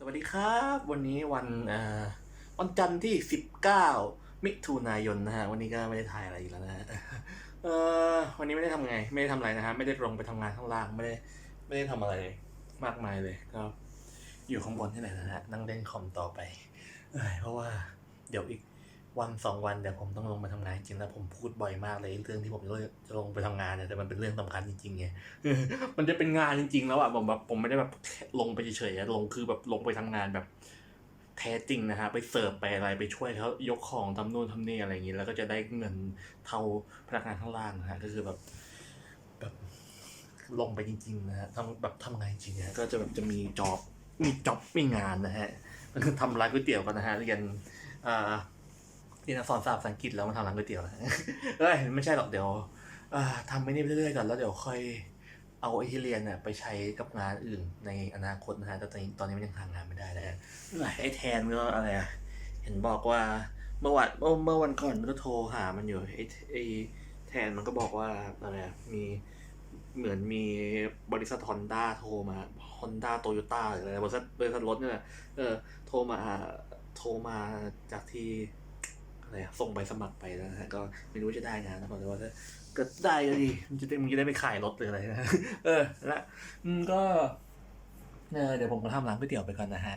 สวัสดีครับ วันนี้วันอ่าวันจันทร์ที่ 19 มิถุนายนนะฮะวันนี้ก็ไม่ได้ถ่ายอะไรอีกแล้วนะฮะเออวันนี้ไม่ได้ทำไง ไม่ได้ทำอะไรนะฮะไม่ได้ลงไปทำงานข้างล่างไม่ได้ไม่ได้ทำอะไรมากมายเลยก็อยู่ข้างบนนี่แหละนะฮะนั่งเล่นคอมต่อไปเพราะว่าเดี๋ยวอีก วันสองวันเดี๋ยวผมต้องลงไปทำงานจริงแล้วผมพูดบ่อยมากเลยเรื่องที่ผมจะลงไปทำงานเนี่ยแต่มันเป็นเรื่องสำคัญจริงๆไงมันจะเป็นงานจริง ๆ แล้วอะผมแบบผมไม่ได้แบบลงไปเฉยๆลงคือแบบลงไปทำงานแบบแท้จริงนะฮะไปเสิร์ฟไปอะไรไปช่วยเขายกของทำนู่นทำนี่อะไรอย่างงี้ แล้วก็จะได้เงินเท่าพนักงานข้างล่างนะฮะก็คือแบบแบบลงไปจริง ๆ นะฮะทำแบบทำงานจริงๆนะก็จะแบบจะมีจ็อบมีจ็อบมีงานนะฮะมันคือทำร้านก๋วยเตี๋ยวกันนะฮะเรียนอ่า เรียนอักษราสตร์ภาษาอังกฤษแล้วมาทำร้านก๋วยเตี๋ยวเอ้ยไม่ใช่หรอกเดี๋ยวอ่าทำไปนี่ไปเรื่อยๆก่อนแล้วเดี๋ยวค่อยเอาไอ้ที่เรียนเนี่ยไปใช้กับงานอื่นในอนาคตนะฮะแต่ตอนนี้ตอนนี้มันยังหางานไม่ได้เลยฮะไอ้แทนก็อะไรอะเห็นบอกว่าเมื่อวันเมื่อวันก่อนก็โทรหามันอยู่ไอ้ไอ้แทนมันก็บอกว่าอะไรมีเหมือนมีบริษัทฮอนด้าโทรมาฮอนด้าโตโยต้าหรืออะไรบริษัทบริษัทรถเนี่ยเออโทรมาโทรมาจากที่ อะส่งใบสมัครไปแล้วนะฮะก็ไม่รู้จะได้งานหรือเปล่าแต่ว่าก็ได้ก็ดีมันจะได้มันจะได้ไปขายรถหรืออะไรนะเออละอืมก็เดี๋ยวผมก็ทำร้านก๋วยเตี๋ยวไปก่อนนะฮะ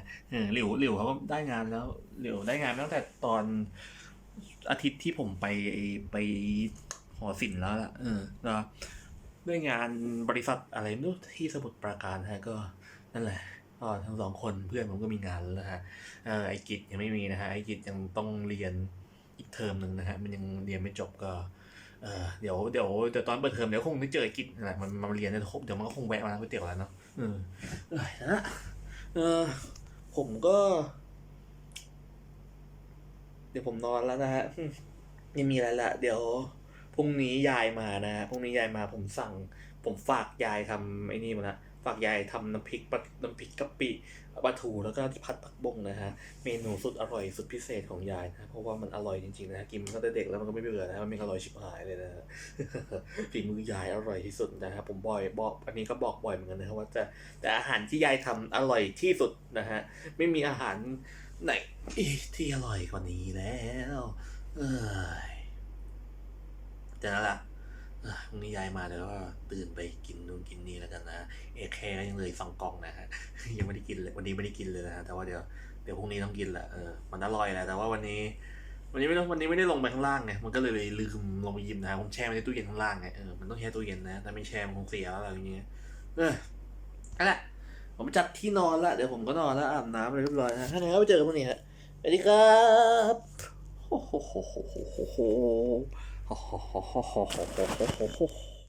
หลิวหลิวเขาก็ได้งานแล้วหลิวได้งานตั้งแต่ตอนอาทิตย์ที่ผมไปไปหอศิลป์แล้วล่ะเออก็ด้วยงานบริษัทอะไรไม่รู้ที่สมุทรปราการฮะก็นั่นแหละก็ทั้งสองคนเพื่อนผมก็มีงานแล้วนะฮะเออไอกิจยังไม่มีนะฮะไอกิจยังต้องเรียน อีกเทอมหนึ่งนะฮะมันยังเรียนไม่จบก็เออเดี๋ยวเดี๋ยวเดี๋ยวตอนเปิดเทอมเดี๋ยวคงได้เจอกิจนั่นแหละมันมาเรียนเนี่ยเดี๋ยวมันก็คงแวะมาร้านก๋วยเตี๋ยวแล้วเนาะเออเอ้ยนะเออผมก็ เดี๋ยวผมนอนแล้วนะฮะอืมไม่มีอะไรละเดี๋ยวพรุ่งนี้ยายมานะฮะพรุ่งนี้ยายมาผมสั่ง ผมฝากยายทำไอ้นี่มาละ ฝากยายทำน้ำพริกปลาน้ำพริกกะปิปลาทูแล้วก็ผัดผักบงนะฮะ เมนูสุดอร่อยสุดพิเศษของยายนะเพราะว่ามันอร่อยจริงๆนะกินมาตั้งแต่เด็กแล้วมันก็ไม่เบื่อนะฮะมันมีอร่อยชิบหายเลยนะฮะฝีมือยายอร่อยที่สุดนะครับผมบ่อยบอกอันนี้ก็บอกบ่อยเหมือนกันนะครับว่าจะแต่อาหารที่ยายทำอร่อยที่สุดนะฮะไม่มีอาหารไหนที่อร่อยกว่านี้แล้ว เอ้ยแต่นั่นแหละ พรุ่งนี้ยายมาเดี๋ยวก็ตื่นไปกินนู่นกินนี่แล้วกันนะเอแคร์ยังเลยสองกล่องนะฮะยังไม่ได้กินเลยวันนี้ไม่ได้กินเลยนะฮะแต่ว่าเดี๋ยวเดี๋ยวพรุ่งนี้ต้องกินแหละเออมันอร่อยแหละแต่ว่าวันนี้ วันนี้ไม่ต้วันนี้ไม่ได้ลงไปข้างล่างไงมันก็เลยลืมลงไปหยิบนะผมแช่ไว้ในตู้เย็นข้างล่างไงเออมันต้องแช่ตู้เย็นนะแต่ไม่แช่มันคงเสียแล้วอะไรอย่างเงี้ยเออนั่นแหละผมจัดที่นอนละเดี๋ยวผมก็นอนแล้วอาบน้ำเรียบร้อยนะถ้าไหนก็ไปเจอกันพรุ่งนี้ฮะสวัสดีครับโอ้โห โหโหโหโหโ